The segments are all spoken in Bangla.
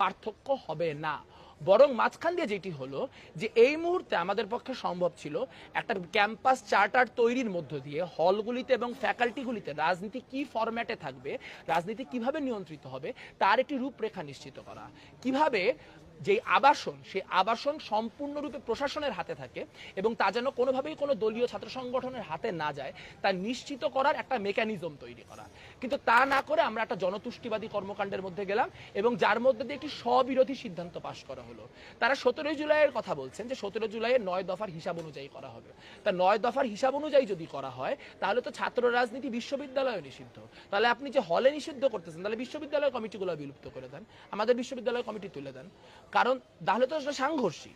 পার্থক্য হবে না। বরং মাঝখান দিয়ে যেটি হলো যে এই মুহূর্তে আমাদের পক্ষে সম্ভব ছিল একটা ক্যাম্পাস চার্টার তৈরির মধ্য দিয়ে হলগুলিতে এবং ফ্যাকাল্টিগুলিতে রাজনীতি কি ফরম্যাটে থাকবে, রাজনীতি কীভাবে নিয়ন্ত্রিত হবে, তার একটি রূপরেখা নিশ্চিত করা। কীভাবে যে আবাসন, সেই আবাসন সম্পূর্ণরূপে প্রশাসনের হাতে থাকে এবং তা যেন কোনোভাবেই কোনো দলীয় ছাত্র সংগঠনের হাতে না যায়, তা নিশ্চিত করার একটা মেকানিজম তৈরি করা। কিন্তু তা না করে আমরা একটা জনতুষ্টিবাদী কর্মকাণ্ডের মধ্যে গেলাম এবং যার মধ্যে দিয়ে একটি স্ববিরোধী সিদ্ধান্ত পাশ করা হলো। তারা সতেরোই জুলাইয়ের কথা বলছেন যে সতেরো জুলাইয়ের নয় দফার হিসাব অনুযায়ী করা হবে। তা নয় দফার হিসাব অনুযায়ী যদি করা হয়, তাহলে তো ছাত্র রাজনীতি বিশ্ববিদ্যালয়ে নিষিদ্ধ। তাহলে আপনি যে হলে নিষিদ্ধ করতেছেন, তাহলে বিশ্ববিদ্যালয় কমিটিগুলো বিলুপ্ত করে দেন। আমাদের বিশ্ববিদ্যালয় কমিটি তুলে দেন। কারণ তাহলে তো সাংঘর্ষিক।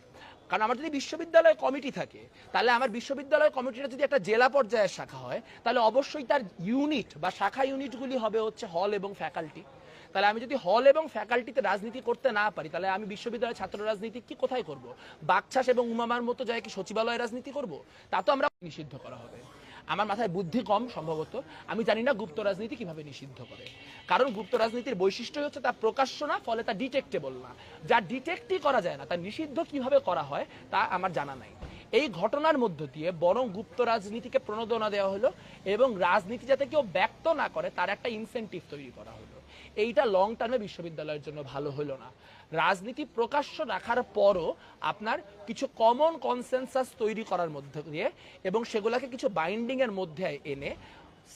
কারণ আমার যদি বিশ্ববিদ্যালয় কমিটি থাকে, তাহলে আমার বিশ্ববিদ্যালয় কমিটিটা যদি একটা জেলা পর্যায়ের শাখা হয়, তাহলে অবশ্যই তার ইউনিট বা শাখা ইউনিটগুলি হবে হচ্ছে হল এবং ফ্যাকাল্টি। তাহলে আমি যদি হল এবং ফ্যাকাল্টিতে রাজনীতি করতে না পারি, তাহলে আমি বিশ্ববিদ্যালয়ের ছাত্র রাজনীতি কি কোথায় করব? বাকছাস এবং উমামার মতো যায় কি সচিবালয় রাজনীতি করব? তা তো আমরা নিষিদ্ধ করা হবে। আমার মাথায় বুদ্ধি কম সম্ভবত। আমি জানি না গুপ্ত রাজনীতি কীভাবে নিষিদ্ধ করে। কারণ গুপ্ত রাজনীতির বৈশিষ্ট্য হচ্ছে তা প্রকাশ্য না, ফলে তা ডিটেক্টেবল না। যা ডিটেক্টই করা যায় না, তা নিষিদ্ধ কীভাবে করা হয়, তা আমার জানা নাই। এই ঘটনার মধ্য দিয়ে বরং গুপ্ত রাজনীতিকে প্রণোদনা দেওয়া হলো এবং রাজনীতি যাতে কেউ ব্যক্ত না করে, তার একটা ইনসেন্টিভ তৈরি করা হলো। এইটা লং টার্মে বিশ্ববিদ্যালয়ের জন্য ভালো হলো না। রাজনীতি প্রকাশ্য রাখার পরও আপনার কিছু কমন কনসেনসাস তৈরি করার মধ্যে দিয়ে এবং সেগুলোকে কিছু বাইন্ডিং এর মধ্যে এনে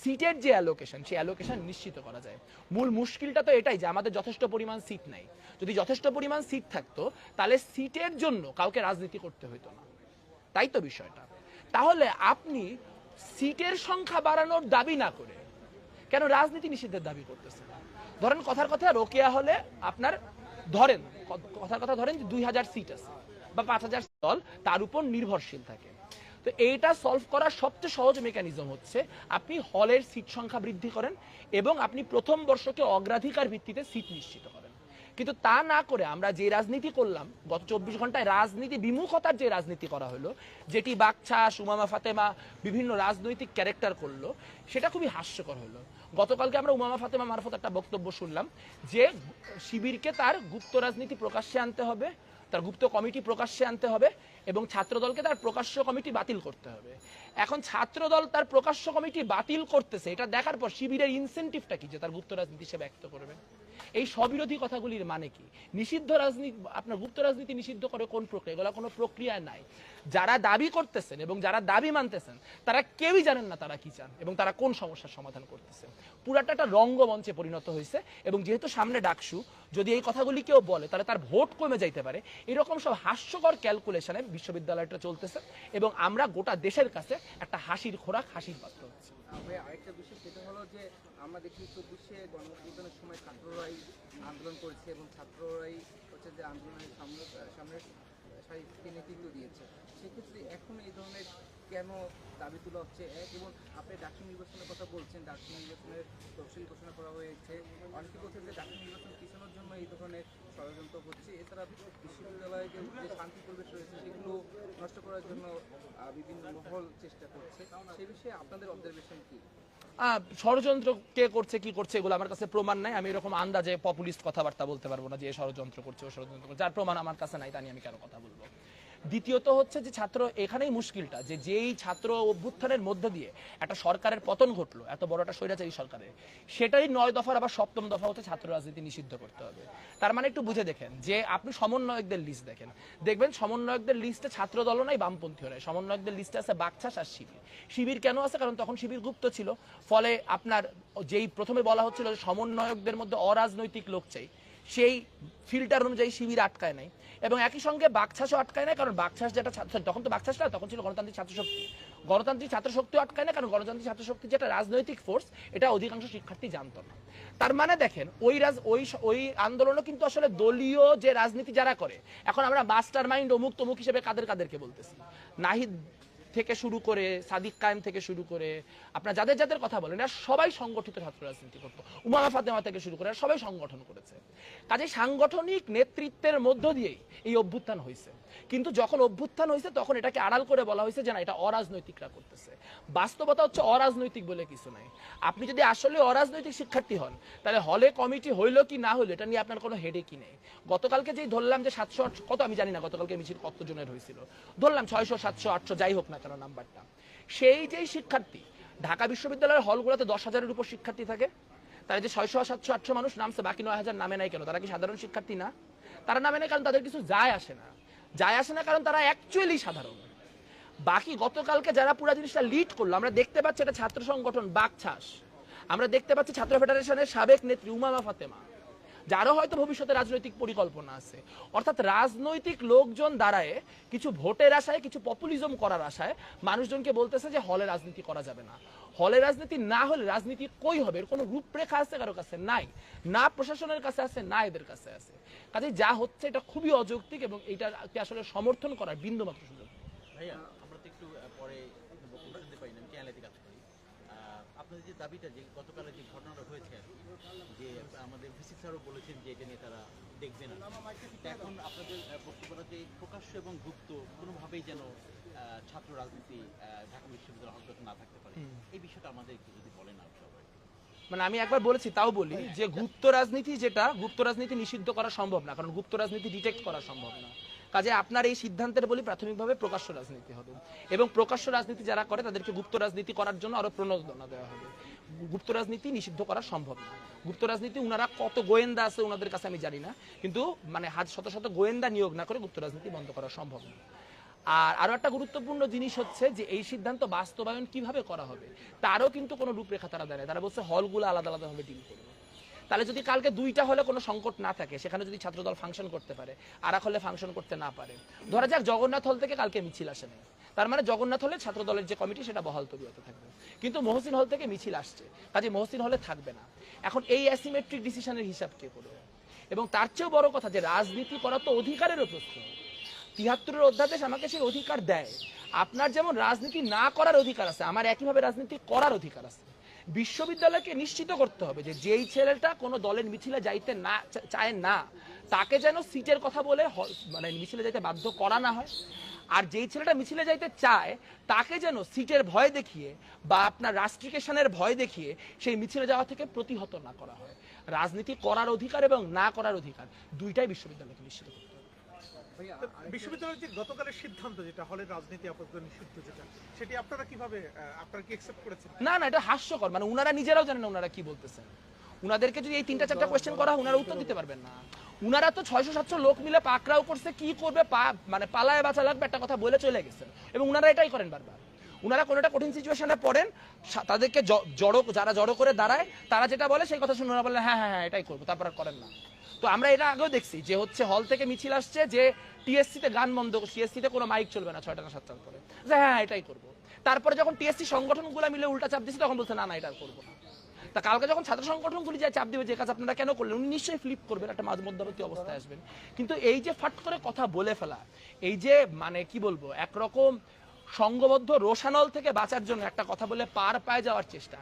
সিটের যে অ্যালোকেশন সেই অ্যালোকেশন নিশ্চিত করা যায়। মূল মুশকিলটা তো এটাই যে আমাদের যথেষ্ট পরিমাণ সিট নাই। যদি যথেষ্ট পরিমাণ সিট থাকতো, তাহলে সিটের জন্য কাউকে রাজনীতি করতে হতো না। তাই তো বিষয়টা। তাহলে আপনি সিটের সংখ্যা বাড়ানোর দাবি না করে কেন রাজনীতি নিষিদ্ধের দাবি করতেছেন? ধরেন কথার কথা, রোকেয়া হলে আপনার ধরেন, কথার কথা ধরেন যে দুই হাজার সিট আছে বা পাঁচ হাজার দল, তার উপর নির্ভরশীল থাকে। তো এইটা সলভ করার সবচেয়ে সহজ মেকানিজম হচ্ছে আপনি হলের সিট সংখ্যা বৃদ্ধি করেন এবং আপনি প্রথম বর্ষকে অগ্রাধিকার ভিত্তিতে সিট নিশ্চিত করেন। কিন্তু তা না করে আমরা যে রাজনীতি করলাম, গত চব্বিশ ঘন্টায় রাজনীতি, বিমুখতার যে রাজনীতি করা হলো, যেটি বাকছা সুমামা ফাতেমা বিভিন্ন রাজনৈতিক ক্যারেক্টার করল, সেটা খুবই হাস্যকর হলো। গতকালকে আমরা উমামা ফাতেমা মারফত একটা বক্তব্য শুনলাম যে শিবিরকে তার গুপ্ত রাজনীতি প্রকাশ্যে আনতে হবে, তার গুপ্ত কমিটি প্রকাশ্যে আনতে হবে এবং ছাত্রদলকে তার প্রকাশ্য কমিটি বাতিল করতে হবে। এখন ছাত্রদল তার প্রকাশ্য কমিটি বাতিল করতেছে, এটা দেখার পর শিবিরের ইনসেন্টিভটা কি যে তার গুপ্ত রাজনীতি সে ব্যক্ত করবে? এই স্ববিরোধী কথাগুলির মানে কি? নিষিদ্ধ রাজনীতি, আপনার গুপ্ত রাজনীতি নিষিদ্ধ করে কোন প্রক্রিয়া? এগুলো কোনো প্রক্রিয়া নাই। যারা দাবি করতেছেন এবং যারা দাবি মানতেছেন, তারা কেউই জানেন না তারা কি চান এবং তারা কোন সমস্যার সমাধান করতেছেন। পুরাটা একটা রঙ্গমঞ্চে পরিণত হয়েছে এবং যেহেতু সামনে ডাকসু, যদি এই কথাগুলি কেউ বলে, তাহলে তার ভোট কমে যাইতে পারে। এরকম সব হাস্যকর ক্যালকুলেশনে বিশ্ববিদ্যালয়টা চলতেছে এবং আমরা গোটা দেশের কাছে একটা হাসির খোরাক, হাসির পাত্র হচ্ছে। আরেকটা বিষয়, সেটা হলো যে আমরা দেখি চব্বিশে গণতন্ত্রের সময় ছাত্ররাই আন্দোলন করেছে এবং ছাত্ররাই হচ্ছে যে আন্দোলনের সামনে সামনে সাহিত্যকে নেতৃত্ব দিয়েছে। সেক্ষেত্রে এখন এই ধরনের কেন দাবি তোলা হচ্ছে? এক, এবং আপনি ডাক্তার নির্বাচনের কথা বলছেন ডাক্তার নির্বাচনের তফসিল ঘোষণা করা হয়েছে। অনেকে বলছেন যে ডাক্তার নির্বাচন পিছানোর জন্য এই ধরনের ষড়যন্ত্র হচ্ছে। এছাড়া বিশ্ববিদ্যালয়ে যে শান্তি পরিবেশ রয়েছে, সেগুলো নষ্ট করার জন্য বিভিন্ন মহল চেষ্টা করছে। সে বিষয়ে আপনাদের অবজারভেশন কি? ষড়যন্ত্র কে করছে, কি করছে, এগুলো আমার কাছে প্রমাণ নাই। আমি এরকম আন্দাজে পপুলিস্ট কথাবার্তা বলতে পারব না যে ষড়যন্ত্র করছে, ও ষড়যন্ত্র করছে। যার প্রমাণ আমার কাছে নাই, তা নিয়ে আমি কেন কথা বলব? দ্বিতীয়ত হচ্ছে যে ছাত্র এখানেই মুশকিলটা, যে যেই ছাত্র অভ্যুত্থানের মধ্য দিয়ে একটা সরকারের পতন ঘটলো, এত বড় একটা স্বৈরাচারী সরকারের সেটাই নয় দফার আবার সপ্তম দফা হচ্ছে ছাত্র রাজনীতি নিষিদ্ধ করতে হবে। তার মানে একটু বুঝে দেখেন, যে আপনি সমন্বয়কদের লিস্ট দেখেন। দেখবেন সমন্বয়কদের লিস্টে ছাত্র দলও নাই, বামপন্থীও নাই। সমন্বয়কদের লিস্টে আছে বাকছাস আর শিবির। শিবির কেন আছে? কারণ তখন শিবির গুপ্ত ছিল। ফলে আপনার যেই প্রথমে বলা হচ্ছিল যে সমন্বয়কদের মধ্যে অরাজনৈতিক লোক চাই সেই ফিল্টার অনুযায়ী শিবির আটকায় নাই। এবং একই সঙ্গে বাকছাসও আটকায় নাই, কারণ বাকছাস যেটা ছাত্র তখন তো বাকছাস না তখন ছিল গণতান্ত্রিক ছাত্র শক্তি গণতান্ত্রিক ছাত্র শক্তিও আটকায় না কারণ গণতান্ত্রিক ছাত্র শক্তি যেটা রাজনৈতিক ফোর্স এটা অধিকাংশ শিক্ষার্থী জানতো না। তার মানে দেখেন, ওই রাজ, ওই ওই আন্দোলনও কিন্তু আসলে দলীয় যে রাজনীতি যারা করে, এখন আমরা মাস্টার মাইন্ড অমুক তমুক হিসেবে কাদের কাদেরকে বলতেছি? নাহিদ থেকে শুরু করে, সাদিক কায়েম থেকে শুরু করে, আপনার যাদের যাদের কথা বলেন, এরা সবাই সংগঠিত ছাত্র রাজনীতি করতো। উমামা ফাতেমা থেকে শুরু করে সবাই সংগঠন করেছে। কাজে সাংগঠনিক নেতৃত্বের মধ্য দিয়েই এই অভ্যুত্থান হয়েছে। কিন্তু যখন অভ্যুত্থান হয়েছে, তখন এটাকে আড়াল করে বলা হয়েছে যে না, এটা অরাজনৈতিকরা করতেছে। বাস্তবতা হচ্ছে অরাজনৈতিক বলে কিছু নাই। আপনি যদি আসলে অরাজনৈতিক শিক্ষার্থী হন, তাহলে হলে কমিটি হইল কি না হইল, এটা নিয়ে আপনার কোনো হেডে কি নেই। গতকালকে যেই ধরলাম যে সাতশো আট, কত আমি জানি না, গতকালকে মিছিল কত জনের হয়েছিল। ধরলাম ছয়শো, সাতশো, আটশো, যাই হোক না কেন নাম্বারটা? সেই যেই শিক্ষার্থী, ঢাকা বিশ্ববিদ্যালয়ের হলগুলোতে দশ হাজারের উপর শিক্ষার্থী থাকে, তারা যে ছয়শো, সাতশো, আটশো মানুষ নামছে, বাকি নয় হাজার নামে নাই কেন? তারা কি সাধারণ শিক্ষার্থী না? তারা নামে নাই কারণ তাদের কিছু যায় আসে না। যায় আসে না কারণ তারা অ্যাকচুয়ালি সাধারণ। বাকি গতকালকে যারা পুরো জিনিসটা লিড করল, আমরা দেখতে পাচ্ছি এটা ছাত্র সংগঠন বাকছাস আমরা দেখতে পাচ্ছি ছাত্র ফেডারেশনের সাবেক নেত্রী উমামা ফাতেমা। যারও হয়তো ভবিষ্যতে রাজনৈতিক পরিকল্পনা আছে। অর্থাৎ রাজনৈতিক লোকজন দাঁড়ায় কিছু ভোটের আশায়, কিছু পপুলিজম করার আশায় মানুষজনকে বলতেছে যে হলে রাজনীতি করা যাবে না। হলে রাজনীতি না হলে রাজনীতি কই হবে? এর কোনো রূপরেখা আছে কারও কাছে? নাই। না প্রশাসনের কাছে আছে, না এদের কাছে আছে। কাজে যা হচ্ছে এটা খুবই অযৌক্তিক এবং এটাকে আসলে সমর্থন করার বিন্দু মাত্র সুযোগ ভাইয়া আমরা তো একটু আহ, পরে বক্তব্য শুনতে পারি না আমি চ্যানেলাইতে কাজ করি আহ, আপনাদের যে দাবিটা যে গতকালের যে ঘটনাটা হয়েছে যে আমাদের ভিসি স্যারও বলেছেন যে এটা নিয়ে তারা দেখবে না এখন আপনাদের আহ, বক্তব্যটা যে প্রকাশ্য এবং গুপ্ত কোনোভাবেই যেন ছাত্র রাজনীতি ঢাকা বিশ্ববিদ্যালয় হস্তক্ষেপ না থাকতে পারে। এই বিষয়টা আমাদের একটু যদি বলেন আর সবাই। মানে আমি একবার বলেছি তাও বলি যে গুপ্ত রাজনীতি যেটা গুপ্ত রাজনীতি নিষিদ্ধ করা সম্ভব না কারণ গুপ্ত রাজনীতি ডিটেক্ট করা সম্ভব না। কাজে আপনার এই সিদ্ধান্তের বলি প্রাথমিকভাবে প্রকাশ্য রাজনীতি হবে। এবং প্রকাশ্য রাজনীতি যারা করে, তাদেরকে গুপ্ত রাজনীতি করার জন্য আরও প্রণোদনা দেওয়া হবে। গুপ্ত রাজনীতি নিষিদ্ধ করা সম্ভব না। গুপ্ত রাজনীতি ওনারা কত গোয়েন্দা আছে ওনাদের কাছে আমি জানি না। কিন্তু মানে হাত, শত শত গোয়েন্দা নিয়োগ না করে গুপ্ত রাজনীতি বন্ধ করা সম্ভব না। আর আরও একটা গুরুত্বপূর্ণ জিনিস হচ্ছে যে, এই সিদ্ধান্ত বাস্তবায়ন কীভাবে করা হবে, তারও কিন্তু কোনো রূপরেখা তারা দেয় না। তারা বলছে হলগুলো আলাদা আলাদাভাবে ডিল করবে। তাহলে যদি কালকে দুইটা হলে কোনো সংকট না থাকে, সেখানে যদি ছাত্রদল ফাংশন করতে পারে আর এক হলে ফাংশন করতে না পারে। ধরা যাক জগন্নাথ হল থেকে কালকে মিছিল আসে নাই। তার মানে জগন্নাথ হলে ছাত্রদলের যে কমিটি সেটা বহাল তবিয়ত থাকবে। কিন্তু মহসিন হল থেকে মিছিল আসছে, কাজে মহসিন হলে থাকবে না। এখন এই অ্যাসিমেট্রিক ডিসিশনের হিসাব কে করবে? এবং তার চেয়েও বড় কথা যে রাজনীতি করা তো অধিকারেরও প্রশ্ন। তিয়াত্তরের অধ্যাদেশ আমাকে সেই অধিকার দেয়। আপনার যেমন রাজনীতি না করার অধিকার আছে, আমার একইভাবে রাজনীতি করার অধিকার আছে। বিশ্ববিদ্যালয়কে নিশ্চিত করতে হবে যে যেই ছেলেটা কোনো দলের মিছিলে যাইতে না চায় না, তাকে যেন সিটের কথা বলে মানে মিছিলে যাইতে বাধ্য করা না হয়। আর যেই ছেলেটা মিছিলে যাইতে চায়, তাকে যেন সিটের ভয় দেখিয়ে বা আপনার রাষ্ট্রিকেশনের ভয় দেখিয়ে সেই মিছিলে যাওয়া থেকে প্রতিহত না করা হয়। রাজনীতি করার অধিকার এবং না করার অধিকার দুইটাই বিশ্ববিদ্যালয়কে নিশ্চিত করতে হবে ভাইয়া তো আরেকটা- বিশ্ববিদ্যালয়ের যে গতকালের সিদ্ধান্ত যেটা হলের রাজনীতি আপাতত নিষিদ্ধ যেটা সেটি আপনারা কীভাবে আপনারা কি একসেপ্ট করেছেন? না না এটা হাস্যকর। মানে উনারা নিজেরাও জানেন না উনারা কি বলতেছেন। উনাদেরকে যদি এই তিনটা চারটা কোয়েশ্চেন করা হয়, উনারা উত্তর দিতে পারবেন না। উনারা তো ছয়শো সাতশো লোক মিলে পাকড়াও করছে কি করবে পা- মানে পালায় বাঁচা লাগবে একটা কথা বলে চলে গেছেন। এবং উনারা এটাই করেন বারবার। উনারা কোনো একটা কঠিন সিচুয়েশনে পড়েন তাদেরকে জড়ো যারা জড়ো করে দাঁড়ায় তারা যেটা বলে সেই কথা শুনে ওরা বলে হ্যাঁ হ্যাঁ হ্যাঁ এটাই করব। তারপর আর করেন না। তো আমরা এটা আগেও দেখছি যে হচ্ছে হল থেকে মিছিল আসছে যে টিএসসি তে গান বন্ধ টিএসসি তে কোনো মাইক চলবে না ছয়টা না সাতটার পরে যে হ্যাঁ হ্যাঁ, এটাই করব। তারপরে যখন টিএসসি সংগঠনগুলো মিলে উল্টা চাপ দিচ্ছে তখন বলছে না না এটা করব না। তা কালকে যখন ছাত্র সংগঠনগুলি যায় চাপ দিবে যে কাজ আপনারা কেন করলেন উনি নিশ্চয়ই ফ্লিপ করবেন একটা মাঝ মধ্যবর্তী অবস্থায় আসবেন। কিন্তু এই যে ফাট করে কথা বলে ফেলা এই যে মানে কি বলব একরকম সংঘবদ্ধ রোশানল থেকে বাঁচার জন্য একটা কথা বলে পার পায় যাওয়ার চেষ্টা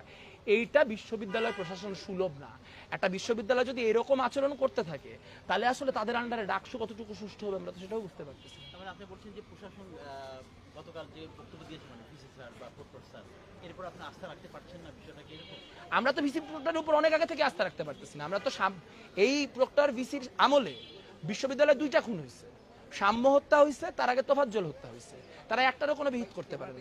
এইটা বিশ্ববিদ্যালয় প্রশাসন সুলভ না। একটা বিশ্ববিদ্যালয় যদি এরকম আচরণ করতে থাকে তাহলে আসলে তাদের আন্ডারে ডাকসু কতটুকু সুষ্ঠু হবে আমরা তো সেটাও বুঝতে পারতেছি মানে আপনি বলছেন যে প্রশাসন গতকাল যে বক্তব্য দিয়েছে মানে ভিসি স্যার বা প্রক্টর স্যার এরপর আপনি আস্থা রাখতে পারছেন না বিষয়টা কি এরকম? আমরা তো ভিসি প্রক্টরের উপর অনেক আগে থেকে আস্থা রাখতে পারতেছি না। আমরা তো এই প্রক্টর ভিসির আমলে বিশ্ববিদ্যালয়ে দুইটা খুন হয়েছে। সাম্য হত্যা হয়েছে তার আগে তোফাজ্জল হত্যা হয়েছে। তারা একটারও কোনো বিহিত করতে পারে না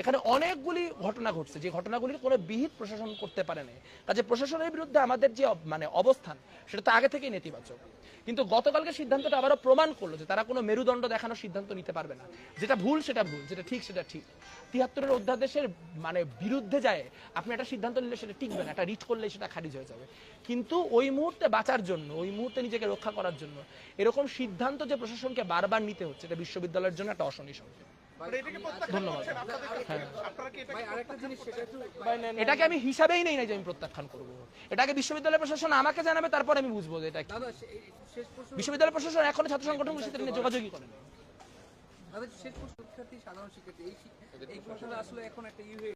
এখানে অনেকগুলি ঘটনা ঘটছে, যে ঘটনাগুলির কোনো বিহিত প্রশাসন করতে পারে না কাজে প্রশাসনের বিরুদ্ধে আমাদের যে মানে অবস্থান, সেটা তো আগে থেকেই নেতিবাচক। কিন্তু গতকালকে সিদ্ধান্তটা আবারও প্রমাণ করল যে তারা কোনো মেরুদণ্ড দেখানোর সিদ্ধান্ত নিতে পারবে না। যেটা ভুল, সেটা ভুল, যেটা ঠিক, সেটা ঠিক। তিয়াত্তরের অধ্যাদেশের মানে বিরুদ্ধে যায়, আপনি একটা সিদ্ধান্ত নিলে সেটা টিকবে না, একটা রিট করলে সেটা খারিজ হয়ে যাবে। কিন্তু ওই মুহূর্তে বাঁচার জন্য, ওই মুহূর্তে নিজেকে রক্ষা করার জন্য, এরকম সিদ্ধান্ত যে প্রশাসনকে বারবার নিতে হচ্ছে, এটা বিশ্ববিদ্যালয়ের জন্য একটা অশনি সংকেত। এটাকে আমি হ্যাঁ। ভাই এটাকে আরেকটা জিনিস সেটা একটু এটাকে আমি হিসাবেই নেই না যে আমি প্রত্যাখ্যান করব। এটাকে বিশ্ববিদ্যালয় প্রশাসন আমাকে জানাবে তারপর আমি বুঝব যে এটা বিশ্ববিদ্যালয় প্রশাসন এখনও ছাত্র সংগঠন সাথে নিয়ে যোগাযোগই করেন দাদা শিক্ষার্থী সাধারণ শিক্ষার্থী এই কথাটা আসলে এখন একটা ই হয়ে